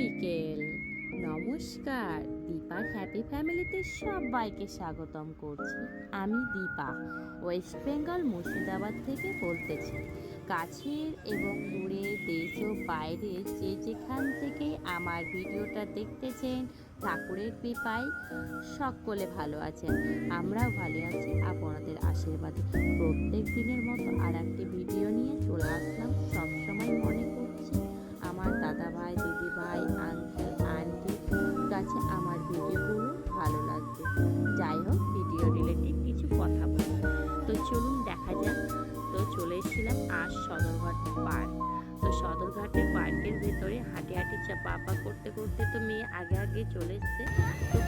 বিকেল। নমস্কার। দীপার হ্যাপি ফ্যামিলিতে সবাইকে স্বাগতম করছি। আমি দীপা ওয়েস্ট বেঙ্গল মুর্শিদাবাদ থেকে বলতেছি। কাছের এবং দূরে দেশ ও বাইরে যে যেখান থেকে আমার ভিডিওটা দেখতেছেন, ঠাকুরের কৃপায় সকলে ভালো আছেন। আমরাও ভালো আছি। আপনাদের আশীর্বাদে প্রত্যেক দিনের মতো আর একটি ভিডিও নিয়ে চলে আসলাম সদরঘাটের পার্কের ভেতরে হাঁটি হাঁটি চাপা আপা করতে করতে তো মেয়ে আগে আগে চলে এসছে তো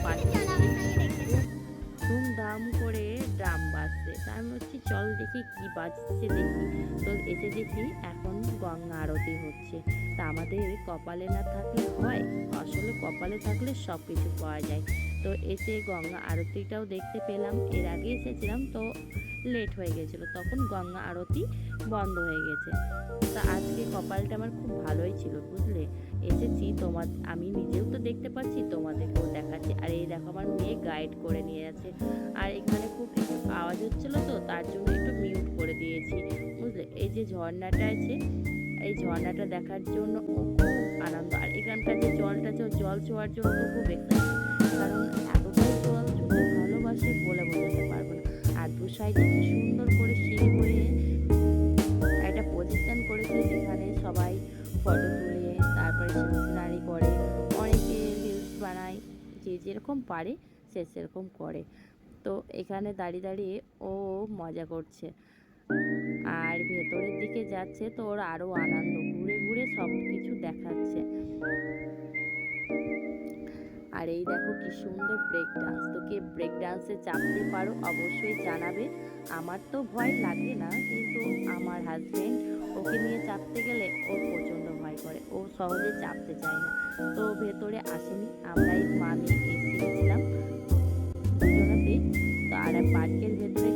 ধুমধাম করে ড্রাম বাজছে। তা আমি হচ্ছে চল দেখি কি বাজছে দেখি। তো এসে দেখি এখন গঙ্গা আরতি হচ্ছে। তা আমাদের কপালে না থাকলে হয়? আসলে কপালে থাকলে সব কিছু পাওয়া যায়। তো এসে গঙ্গা আরতিটাও দেখতে পেলাম। এর আগে এসেছিলাম তো লেট হয়ে গেছিল। তখন গঙ্গা আরতি বন্ধ হয়ে গেছে। তা আজকে কপালটা আমার খুব ভালোই ছিল, বুঝলে? এসেছি তোমার, আমি নিজেও তো দেখতে পাচ্ছি, তোমাদেরকেও দেখাচ্ছি। আর এই দেখো আমার মেয়ে গাইড করে নিয়ে যাচ্ছে। আর এখানে খুব আওয়াজ হচ্ছিল তো, তার জন্য একটু মিউট করে দিয়েছি, বুঝলে? এই যে ঝর্ণাটা আছে, এই ঝর্ণাটা দেখার জন্য খুব আনন্দ। আর এখানকার যে জলটা আছে জল ছোঁয়ার জন্য খুব এক্সাইটেড পারে, সে সেরকম করে। তো এখানে দাঁড়িয়ে দাঁড়িয়ে ও মজা করছে। আর ভেতরের দিকে যাচ্ছে তো ওর আরও আনন্দ। ঘুরে ঘুরে সব কিছু দেখাচ্ছে। আর এই দেখো কি সুন্দর ব্রেক ডান্স তো কে ব্রেক ডান্সে চাপতে পারো, অবশ্যই জানাবে। আমার তো ভয় লাগে না, কিন্তু আমার হাজবেন্ড ওকে নিয়ে চাপতে গেলে ও প্রচণ্ড ভয় করে। ও সহজে চাপতে চায় না। তো ভেতরে আসেনি, আমরাই মামি এসেছিলাম দুজনেতেই। তো আর পার্কের ভেতরে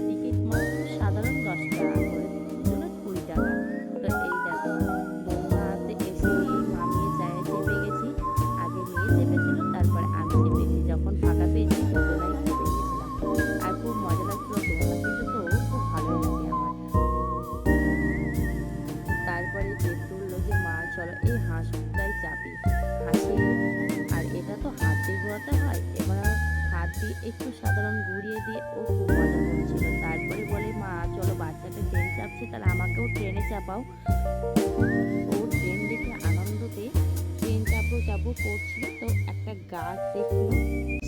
চলো এই হাঁসটাই চাপি। হাসি, আর এটা তো হাত দিয়ে ঘোরাতে হয়। এবার হাত দিয়ে একটু সাধারণ ঘুরিয়ে দিয়ে ও খুব মজা করছিল। তারপরে বলে, মা, চলো বাচ্চাটা ট্রেন চাপছে, তাহলে আমাকেও ট্রেনে চাপাও। ও ট্রেন দেখে আনন্দতে ট্রেন চাপো চাপো করছিল। তো একটা গাছ দেখল,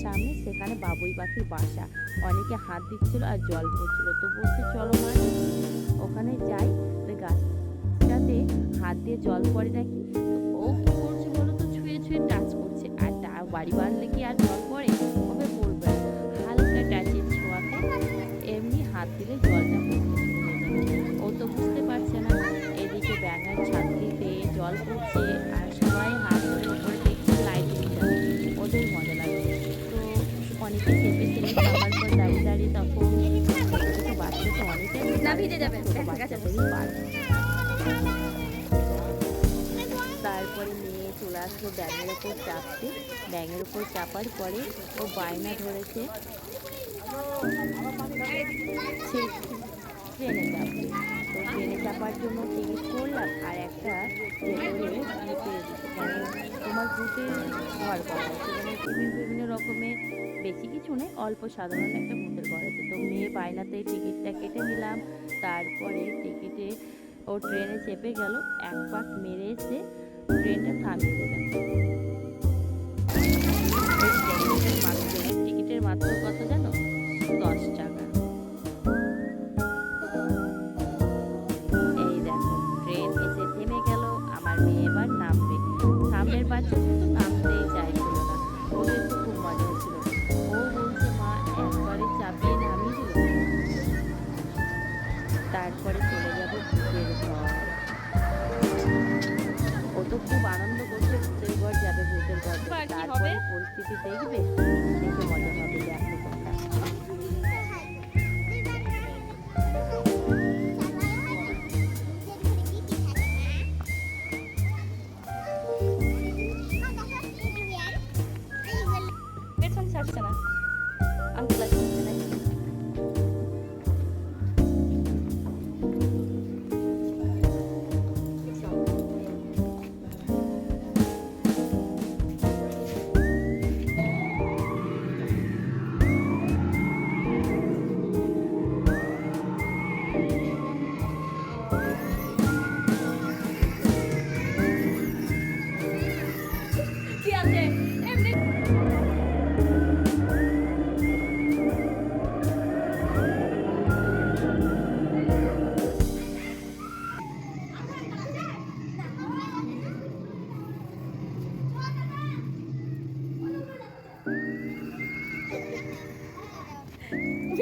সামনে সেখানে বাবুই পাখির বাসা। অনেকে হাত দিচ্ছিল আর জল পড়ছিল। তো বলছে, চলো মা, ওখানে যাই। তো গাছটাতে হাত দিয়ে জল পড়ে নাকি? ও কি করছে বলো তো? ছুঁয়ে ছুঁয়ে টাচ করছে। আর বাড়ি বাঁধলে কি আর জল পড়ে? ওকে পড়বে। হালকা টাচের ছোঁয়াতে এমনি হাত দিলে জলটা ও তো বুঝতে পারছে না। এদিকে ব্যাঙের ছাত্রীতে জল পড়ছে আর সবাই হাত ধরে উপরে দেখছে লাইটিং ওদের মজা লাগছে। তো অনেকে চেপেছিল সবার পর দাঁড়িয়ে দাঁড়িয়ে তখন বাচ্চা তো অনেকে না ভিজে যাবে। আসলো ব্যাঙের ওপর চাপতে ব্যাঙের ওপর চাপার পরে ও বায়না ধরেছে। ট্রেনে চাপবে তো ট্রেনে চাপার জন্য টিকিট করলাম আর একটা ভূতের মানে তোমার ভূতের ঘর করা আছে। মানে বিভিন্ন রকমের বেশি কিছু নেই অল্প সাধারণ একটা ভূতের ঘর আছে। তো মেয়ে বায়নাতে টিকিটটা কেটে নিলাম। তারপরে টিকিটে ও ট্রেনে চেপে গেল। এক পাক মেরে এসে ট্রেনটা থামিয়ে দেবেন টিকিটের মাত্র পরিস্থিতি দেখবে দেখে মজা হবে দেখো।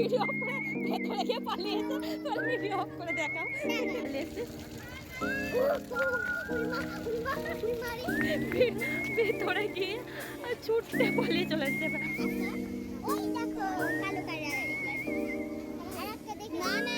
ভিডিও অফ করে ভেতরে গিয়ে পালিয়ে এসো। তোমার ভিডিও অফ করে দেখাও। ভেতরে গিয়ে ছুটতে পালিয়ে চলে এসছে ওই দেখো না না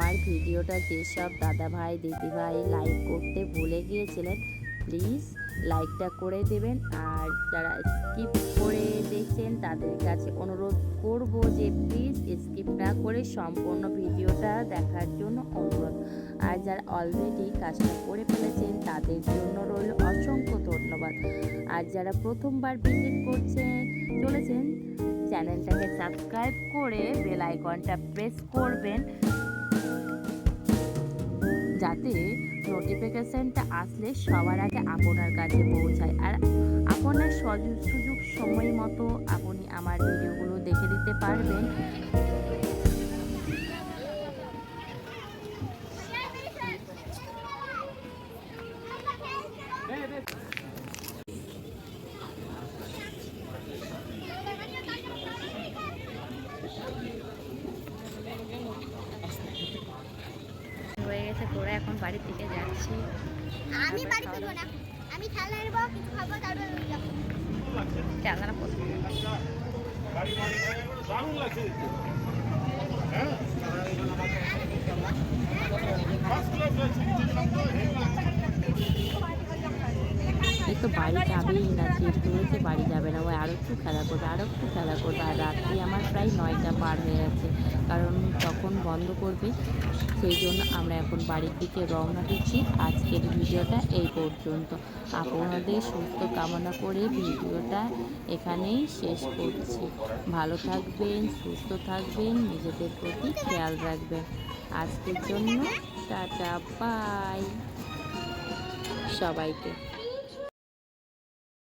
আমার ভিডিওটা যেসব দাদা ভাই দিদি ভাই লাইক করতে ভুলে গিয়েছিলেন প্লিজ লাইকটা করে দেবেন। আর যারা স্কিপ করে দেখছেন, তাদের কাছে অনুরোধ করব যে প্লিজ স্কিপ না করে সম্পূর্ণ ভিডিওটা দেখার জন্য অনুরোধ। আর যারা অলরেডি কাজটা করে ফেলেছেন, তাদের জন্য রইল অসংখ্য ধন্যবাদ। আর যারা প্রথমবার ভিজিট করছেন, চলেছেন, চ্যানেলটাকে সাবস্ক্রাইব করে বেল আইকনটা প্রেস করবেন। যাতে নোটিফিকেশানটা আসলে সবার আগে আপনার কাছে পৌঁছায়। আর আপনার সুযোগ সময় মতো আপনি আমার ভিডিওগুলো দেখে দিতে পারবেন হয়ে গেছে ঘোরা এখন বাড়ির দিকে যাচ্ছি। আমি বাড়ি ফিরবো না। আমি খেলা নেব কিছু খাব তারপর যাব। খেলাটা পছন্দ দারুণ লাগছে হ্যাঁ ফার্স্ট ক্লাস লাগছে এই তো বাড়ি যাবেই না জিদ ধরেছে বাড়ি যাবে না, ও আরও একটু খেলা করবে আরও একটু খেলা করবে। আর রাত্রি আমার প্রায় নয়টা পার হয়ে যাচ্ছে কারণ তখন বন্ধ করবে। সেই জন্য আমরা এখন বাড়ির দিকে রওনা দিচ্ছি। আজকের ভিডিওটা এই পর্যন্ত। আপনাদের সুস্থ কামনা করে ভিডিওটা এখানেই শেষ করছি। ভালো থাকবেন, সুস্থ থাকবেন, নিজেদের প্রতি খেয়াল রাখবেন। আজকের জন্য টাটা, বাই। সবাইকে।